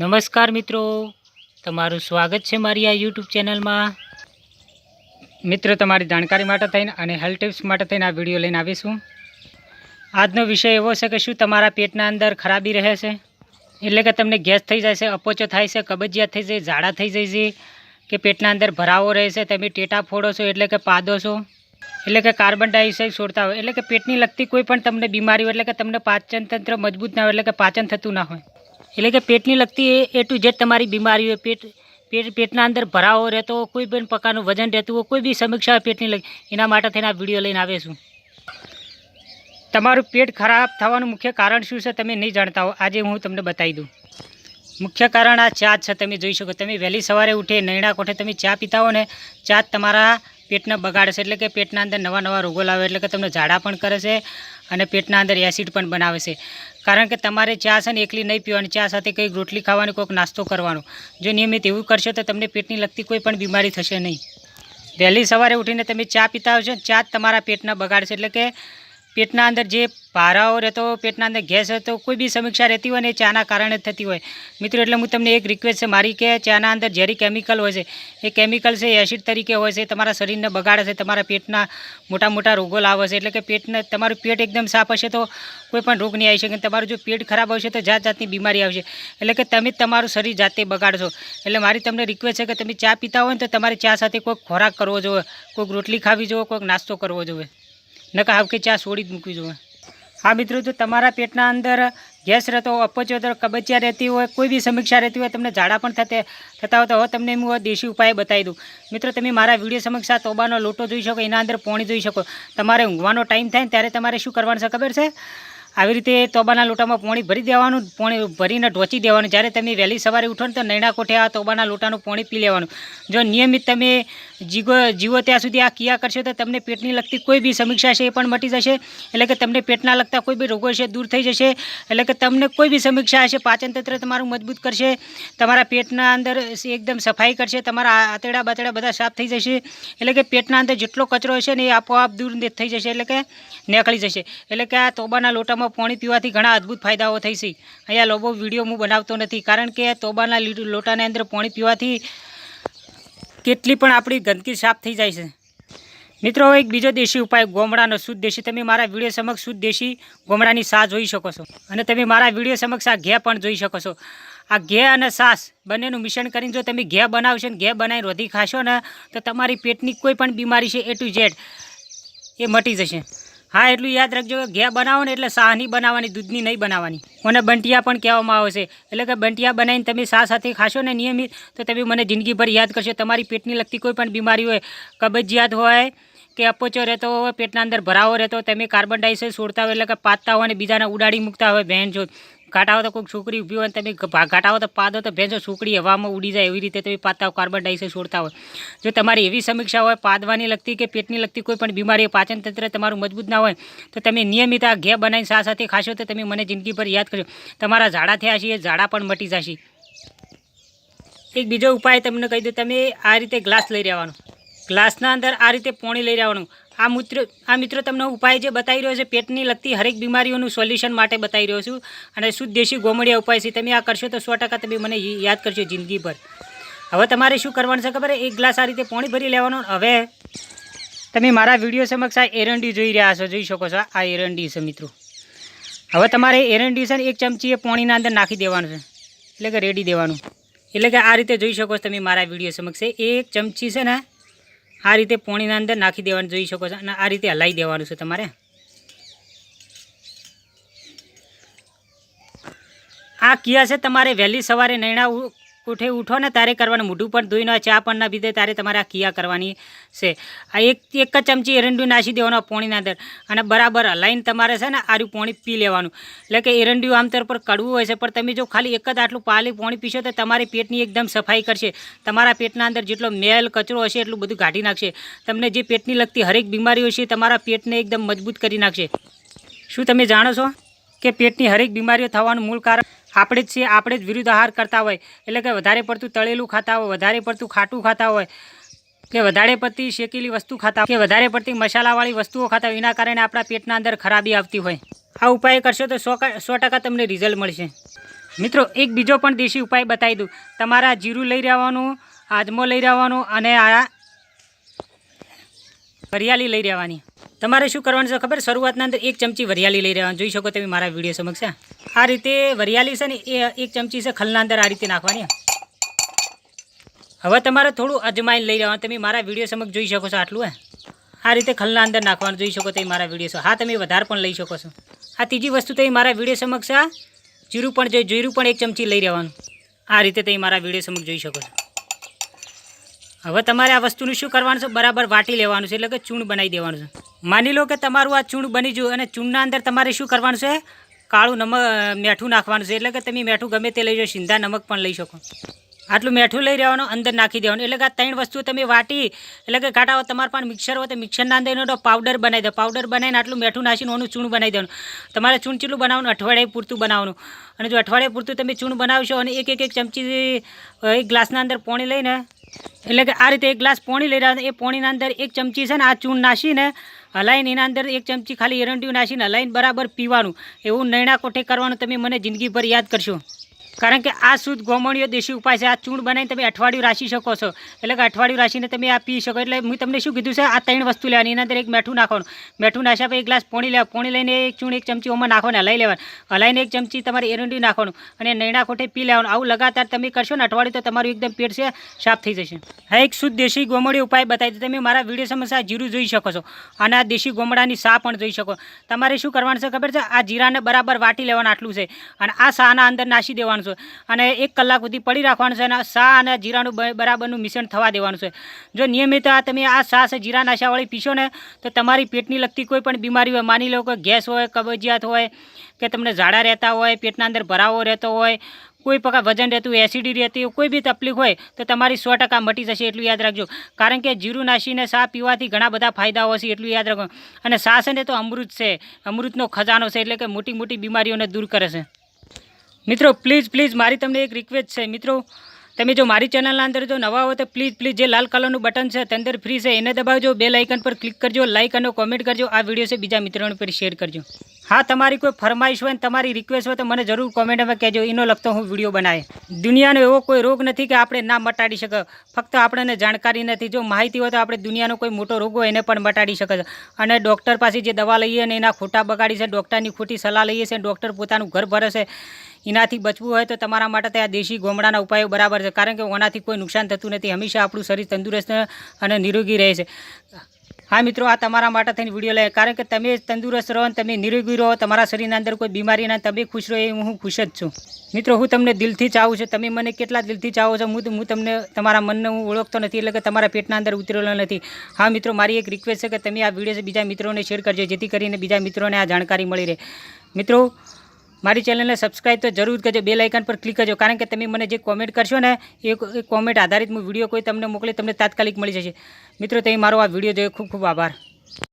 નમસ્કાર મિત્રો. તમારું સ્વાગત છે મારી આ યુટ્યુબ ચેનલમાં. મિત્રો, તમારી જાણકારી માટે થઈને અને હેલ્થ ટિપ્સ માટે થઈને આ વીડિયો લઈને આવીશું. આજનો વિષય એવો છે કે શું તમારા પેટના અંદર ખરાબી રહે છે? એટલે કે તમને ગેસ થઈ જાય છે, અપોચો થાય છે, કબજિયાત થઈ જાય, ઝાડા થઈ જાય છે, કે પેટના અંદર ભરાવો રહે છે, તમે ટેટા ફોડો છો, એટલે કે પાદો છો, એટલે કે કાર્બન ડાયોક્સાઇડ છોડતા હોય, એટલે કે પેટની લગતી કોઈ પણ તમને બીમારી હોય, એટલે કે તમને પાચન તંત્ર મજબૂત ના હોય, એટલે કે પાચન થતું ના હોય. એટલે કે પેટની લગતી એ ટુ જેડ તમારી બીમારી હોય પેટ પેટ પેટના અંદર ભરાવો રહેતો હોય, કોઈ પણ પ્રકારનું વજન રહેતું હોય, કોઈ બી સમીક્ષા પેટની લગ એના માટે થઈને આ વીડિયો લઈને આવે છું. તમારું પેટ ખરાબ થવાનું મુખ્ય કારણ શું છે તમે નહીં જાણતા હો. આજે હું તમને બતાવી દઉં. મુખ્ય કારણ આ ચા છે, તમે જોઈ શકો. તમે વહેલી સવારે ઉઠે, નૈણા કોઠે તમે ચા પીતા હો ને ચા તમારા પેટને બગાડે છે એટલે કે પેટના અંદર નવા નવા રોગો લાવે, એટલે કે તમને ઝાડા પણ કરે છે અને પેટના અંદર એસિડ પણ બનાવે છે. કારણ કે તમારે ચા છે ને એકલી નહીં પીવાની, ચા સાથે કંઈક રોટલી ખાવાની, કોઈક નાસ્તો કરવાનો. જો નિયમિત એવું કરશો તો તમને પેટની લગતી કોઈ પણ બીમારી થશે નહીં. વહેલી સવારે ઉઠીને તમે ચા પીતા હશો ચા તમારા પેટના બગાડશે. એટલે કે પેટના અંદર જે પારાઓ રહેતો પેટના અંદર ગેસ હોય, કોઈ બી સમીક્ષા રહેતી હોય ને ચાના કારણે થતી હોય. મિત્રો એટલે હું તમને એક રિક્વેસ્ટ છે મારી કે ચાના અંદર ઝેરી કેમિકલ હોય છે એ કેમિકલ છે એસિડ તરીકે હોય છે તમારા શરીરને બગાડે છે તમારા પેટના મોટા મોટા રોગો લાવે છે એટલે કે પેટને તમારું પેટ એકદમ સાફ હશે તો કોઈ પણ રોગ નહીં આવી શકે. તમારું જો પેટ ખરાબ હશે તો જાત જાતની બીમારી આવશે. એટલે કે તમે તમારું શરીર જાતે બગાડશો. એટલે મારી તમને રિક્વેસ્ટ છે કે તમે ચા પીતા હોય ને તો તમારે ચા સાથે કોઈક ખોરાક કરવો જોઈએ કોઈક રોટલી ખાવી જોઈએ કોઈક નાસ્તો કરવો જોઈએ. નકા હાવ ચા છોડી જ મૂકી જોવે હા, મિત્રો, જો તમારા પેટના અંદર ગેસ રહેતો હોય, અપચો તો કબજિયા રહેતી હોય, કોઈ બી સમીક્ષા રહેતી હોય, તમને ઝાડા પણ થતે થતા હોય તો હવે તમને હું દેશી ઉપાય બતાવી દઉં. મિત્રો, તમે મારા વીડિયો સમીક્ષા તોબાનો લોટો જોઈ શકો, એના અંદર પોણી જોઈ શકો. તમારે ઊંઘવાનો ટાઈમ થાય ત્યારે તમારે શું કરવાનું છે ખબર છે? આવી રીતે તોબાના લોટામાં પોણી ભરી દેવાનું, પોણી ભરીને ઢોચી દેવાનું. જ્યારે તમે વહેલી સવારે ઉઠો ને તો નૈણા કોઠે આ તોબાના લોટાનું પોણી પી લેવાનું. જો નિયમિત તમે જીવો જીવો ત્યાં સુધી આ કિયા કરશો તો તમને પેટની લગતી કોઈ બી સમીક્ષા છે એ પણ મટી જશે. એટલે કે તમને પેટના લગતા કોઈ બી રોગો છે દૂર થઈ જશે. એટલે કે તમને કોઈ બી સમીક્ષા હશે પાચનતંત્ર તમારું મજબૂત કરશે. તમારા પેટના અંદર એકદમ સફાઈ કરશે. તમારા આતેડા બાતેડા બધા સાફ થઈ જશે. એટલે કે પેટના અંદર જેટલો કચરો હશે ને એ આપોઆપ દૂર થઈ જશે. એટલે કે નીકળી જશે. એટલે કે આ તોબાના લોટામાં પાણી પીવાથી ઘણા અદ્ભુત ફાયદાઓ થઈ છે. અહીંયા લોબો વીડિયો હું બનાવતો નથી, કારણ કે તોબાના લોટાની અંદર પાણી પીવાથી કેટલી પણ આપણી ગંદકી સાફ થઈ જાય છે. મિત્રો, એક બીજો દેશી ઉપાય, ગોમડાનો શુદ્ધ દેશી. તમે મારા વીડિયો સમક્ષ શુદ્ધ દેશી ગોમડાની સા જોઈ શકો છો. અને તમે મારા વીડિયો સમક્ષ આ ઘે પણ જોઈ શકો છો. આ ઘે અને સાસ બંનેનું મિશ્રણ કરીને જો તમે ઘે બનાવશો ને ઘે બનાવીને રોધી ખાશો ને, તો તમારી પેટની કોઈ પણ બીમારી છે એ ટુ ઝેડ એ મટી જશે. હા, એટલું યાદ રાખજો કે ઘે બનાવો ને એટલે શાહની બનાવવાની દૂધની નહીં બનાવવાની. મને બંટિયા પણ કહેવામાં આવે છે. એટલે કે બંટિયા બનાવીને તમે સાહ સાથે ખાશો ને નિયમિત, તો તમે મને જિંદગીભર યાદ કરશો. તમારી પેટની લગતી કોઈ પણ બીમારી હોય, કબજિયાત હોય કે અપોચો રહેતો હોય, પેટના અંદર ભરાવો રહેતો તમે કાર્બન ડાયોક્સાઇડ છોડતા હોય એટલે કે પાતતા હોય અને બીજાને ઉડાડી મૂકતા હોય બહેન જો. ઘાટાવો તો કોઈક છોકરી ઊભી હોય તમે ઘાટાઓ તો પાદો તો ભેંસો છોકરી હવામાં ઉડી જાય એવી રીતે તમે પાતા કાર્બન ડાયોક્સાઇડ છોડતા હોય. જો તમારી એવી સમીક્ષા હોય પાદવાની લગતી કે પેટની લગતી કોઈ પણ બીમારી પાચન તંત્ર તમારું મજબૂત ના હોય, તો તમે નિયમિત આ ઘે બનાવીને સા સાથે ખાશો તો તમે મને જિંદગી પર યાદ કરશો તમારા ઝાડા થયા છે, એ ઝાડા પણ મટી જશે. એક બીજો ઉપાય તમને કહી દઉં, તમે આ રીતે ગ્લાસ લઈ રહેવાનો. ગ્લાસના અંદર આ રીતે પોણી લઈ રહેવાનું. આ મૂત્ર આ મિત્રો તમને ઉપાય જે બતાવી રહ્યો છે, પેટની લગતી હરેક બીમારીઓનું સોલ્યુશન માટે બતાવી રહ્યો છું. અને શુદ્ધ દેશી ગોમડિયા ઉપાય છે, તમે આ કરશો તો સો તમે મને યાદ કરશો જિંદગીભર. હવે તમારે શું કરવાનું છે ખબર એક ગ્લાસ આ રીતે પોણી ભરી લેવાનું. હવે તમે મારા વીડિયો સમક્ષ આ એરંડી જોઈ રહ્યા છો જોઈ શકો છો આ એરંડી છે મિત્રો. હવે તમારે એરંડી છે એક ચમચી એ પોણીના અંદર નાખી દેવાનું છે. એટલે કે રેડી દેવાનું. એટલે કે આ રીતે જોઈ શકો છો તમે મારા વીડિયો સમક્ષ એક ચમચી છે ને આ રીતે પોણીના અંદર નાખી દેવાનું, જોઈ શકો છો. અને આ રીતે હલાવી દેવાનું છે તમારે. આ કિયા છે તમારે વહેલી સવારે નૈણા ઉઠે, ઉઠો ને તારે કરવાનું, મોઢું પણ ધોઈને ચા પણ ના પીધે તારે તમારે આ કિયા કરવાની છે. આ એક એક જ ચમચી એરંડું નાસી દેવાનું પોણીના અંદર અને બરાબર હલાઈને તમારે છે ને આર્યું પોણી પી લેવાનું. એટલે કે એરંડિયું આમતર પર કડવું હોય છે, પણ તમે જો ખાલી એક જ આટલું પાલી પોણી પીશો તો તમારી પેટની એકદમ સફાઈ કરશે. તમારા પેટના અંદર જેટલો મેલ કચરો હશે એટલું બધું કાઢી નાખશે. તમને જે પેટની લગતી હરેક બીમારીઓ છે, તમારા પેટને એકદમ મજબૂત કરી નાખશે. શું તમે જાણો છો કે પેટની હરેક બીમારીઓ થવાનું મૂળ કારણ? આપણે જ છીએ, આપણે જ વિરુદ્ધ આહાર કરતા હોય. એટલે કે વધારે પડતું તળેલું ખાતા હોય, વધારે પડતું ખાટું ખાતા હોય, કે વધારે પડતી શેકેલી વસ્તુ ખાતા કે વધારે પડતી મસાલાવાળી વસ્તુઓ ખાતા એના કારણે આપણા પેટના અંદર ખરાબી આવતી હોય. આ ઉપાય કરશો તો સો સો ટકા તમને રિઝલ્ટ મળશે. મિત્રો, એક બીજો પણ દેશી ઉપાય બતાવી દઉં. તમારા જીરું લઈ રહેવાનું આજમો લઈ રહેવાનું અને આ વરિયાળી લઈ રહેવાની. તમારે શું કરવાનું છે ખબર? શરૂઆતના અંદર એક ચમચી વરિયાળી લઈ રહેવાની. જોઈ શકો તમે મારા વીડિયો સમક્ષ. આ રીતે વરિયાળી છે ને એ એક ચમચી છે ખલના અંદર આ રીતે નાખવાની. હવે તમારે થોડું અજમાઈન લઈ જવાનું. તમે મારા વીડિયો સમક્ષ જોઈ શકો છો આટલું, હે. આ રીતે ખલના અંદર નાખવાનું. જોઈ શકો તમે મારા વીડિયો હા, તમે વધારે પણ લઈ શકો છો. આ ત્રીજી વસ્તુ તમે મારા વીડિયો સમક્ષ આ જીરું પણ જોઈ જીરું પણ એક ચમચી લઈ રહેવાનું. આ રીતે તમે મારા વીડિયો સમક્ષ જોઈ શકો છો. હવે તમારે આ વસ્તુનું શું કરવાનું છે? બરાબર વાટી લેવાનું છે, એટલે કે ચૂણ બનાવી દેવાનું છે. માની લો કે તમારું આ ચૂણ બની ગયું અને ચૂણના અંદર તમારે શું કરવાનું છે? કાળું નમક, મેઠું નાખવાનું છે. એટલે કે તમે મેઠું ગમે તે લઈ જાઓ સિંધા નમક પણ લઈ શકો. આટલું મેઠું લઈ રહેવાનું, અંદર નાખી દેવાનું. એટલે કે આ ત્રણ વસ્તુ તમે વાટી, એટલે કે કાંટા તમારે પણ મિક્સર હોય તો મિક્સરના અંદર એનો પાવડર બનાવી દો. પાવડર બનાવીને આટલું મેઠું નાખીને ઓનું ચૂણ બનાવી દેવાનું. તમારે ચૂણ ચીલું બનાવવાનું? અઠવાડિયે પૂરતું બનાવવાનું. અને જો અઠવાડિયે પૂરતું તમે ચૂણ બનાવશો અને એક એક એક ચમચી એક ગ્લાસના અંદર પાણી લઈને, એટલે કે આ રીતે એક ગ્લાસ પાણી લઈ રહ્યા એ પાણીના અંદર એક ચમચી છે ને આ ચૂન નાખીને હલાઈને એના અંદર એક ચમચી ખાલી એરંડિયું નાખીને હલાઈને બરાબર પીવાનું. એવું નૈણા કોઠે કરવાનું તમે મને જિંદગીભર યાદ કરશો. કારણ કે આ શુદ્ધ ગોમણીઓ દેશી ઉપાય છે. આ ચૂંડ બનાવીને તમે અઠવાડિયું રાશી શકો છો. એટલે કે અઠવાડિયું રાશીને તમે આ પી શકો. એટલે હું તમને શું કીધું છે? આ ત્રણ વસ્તુ લેવાની. એના અંદર એક મેઠું નાખવાનું. મેઠું નાખ્યા પછી એક ગ્લાસ પાણી લેવા. પોણી લઈને એક ચૂણ એક ચમચી ઓમાં નાખવાનું. હલાઈ લેવાનું. હલાઈને એક ચમચી તમારે એરંડી નાખવાનું. અને નૈણા ખોટે પી લેવાનું. આવું લગાતાર તમે કરશો ને અઠવાડિયું તો તમારું એકદમ પેટ છે સાફ થઈ જશે. હા, એક શુદ્ધ દેશી ગોમડી ઉપાય બતાવી દે તમે મારા વીડિયો સમસ્યા જીરું જોઈ શકો છો. અને આ દેશી ગોમડાની સા પણ જોઈ શકો. તમારે શું કરવાનું છે ખબર છે? આ જીરાને બરાબર વાટી લેવાનું આટલું છે. અને આ સાના અંદર નાસી દેવાનું છે. અને એક કલાક સુધી પડી રાખવાનું છે અને સા અને જીરાનું બરાબરનું મિશ્રણ થવા દેવાનું છે. જો નિયમિત આ તમે આ સાસ જીરા નાશાવાળી પીશો ને, તો તમારી પેટની લગતી કોઈ પણ બીમારી હોય, માની લો કે ગેસ હોય, કબજિયાત હોય, કે તમને ઝાડા રહેતા હોય, પેટના અંદર ભરાવો રહેતો હોય, કોઈ પ્રકાર વજન રહેતું હોય એસિડી રહેતી હોય, કોઈ બી તકલીફ હોય, તો તમારી સો ટકા મટી જશે એટલું યાદ રાખજો. કારણ કે જીરું નાસીને સા પીવાથી ઘણા બધા ફાયદાઓ છે એટલું યાદ રાખો. અને સા છે ને તો અમૃત છે. અમૃતનો ખજાનો છે એટલે કે મોટી મોટી બીમારીઓને દૂર કરે છે. મિત્રો પ્લીઝ પ્લીઝ મારી તમને એક રિક્વેસ્ટ છે. મિત્રો, તમે જો મારી ચેનલના અંદર જો નવા હો તો પ્લીઝ પ્લીઝ જે લાલ કલરનું બટન છે, તે અંદર ફ્રી છે. એને દબાવજો, બે લાઇકન પર ક્લિક કરજો લાઇક અને કોમેન્ટ કરજો. આ વીડિયો છે બીજા મિત્રોને પર શેર કરજો. હા, તમારી કોઈ ફરમાઈશ હોય ને તમારી રિક્વેસ્ટ હોય તો મને જરૂર કોમેન્ટમાં કહેજો. એનો લગતો હું વીડિયો બનાવે. દુનિયાનો એવો કોઈ રોગ નથી કે આપણે ના મટાડી શકે ફક્ત આપણને જાણકારી નથી. જો માહિતી હોય તો આપણે દુનિયાનો કોઈ મોટો રોગ હોય એને પણ મટાડી શકે છે અને ડૉક્ટર પાસે જે દવા લઈએ ને એના ખોટા બગાડી છે ડૉક્ટરની ખોટી સલાહ લઈએ છીએ ડૉક્ટર પોતાનું ઘર ભરે છે, એનાથી બચવું હોય તો તમારા માટે ત્યાં દેશી ગોમડાના ઉપાયો બરાબર છે. કારણ કે ઓનાથી કોઈ નુકસાન થતું નથી. હંમેશા આપણું શરીર તંદુરસ્ત અને નિરોગી રહે છે. હા, મિત્રો, આ તમારા માટે થઈને વીડિયો લે કારણ કે તમે તંદુરસ્ત રહો તમે નિરોગી રહો, તમારા શરીરના અંદર કોઈ બીમારી ના, તમે ખુશ રહો, એ હું ખુશ જ છું. મિત્રો, હું તમને દિલથી ચાહું છું. તમે મને કેટલા દિલથી ચાહો છો? હું હું તમને, તમારા મનને હું ઓળખતો નથી, એટલે કે તમારા પેટના અંદર ઉતરેલો નથી. હા, મિત્રો, મારી એક રિક્વેસ્ટ છે કે તમે આ વીડિયો બીજા મિત્રોને શેર કરજો, જેથી કરીને બીજા મિત્રોને આ જાણકારી મળી રહે. મિત્રો મારી ચેનલને સબસ્ક્રાઈબ તો જરૂર કરજો બે લાઇકન પર ક્લિક કરજો, કારણ કે તમે મને જે કોમેન્ટ કરશો ને, એ કોમેન્ટ આધારિત હું વીડિયો કોઈ તમને મોકલી, તમને તાત્કાલિક મળી જશે. મિત્રો, તમે મારો આ વીડિયો જોયો ખૂબ ખૂબ આભાર.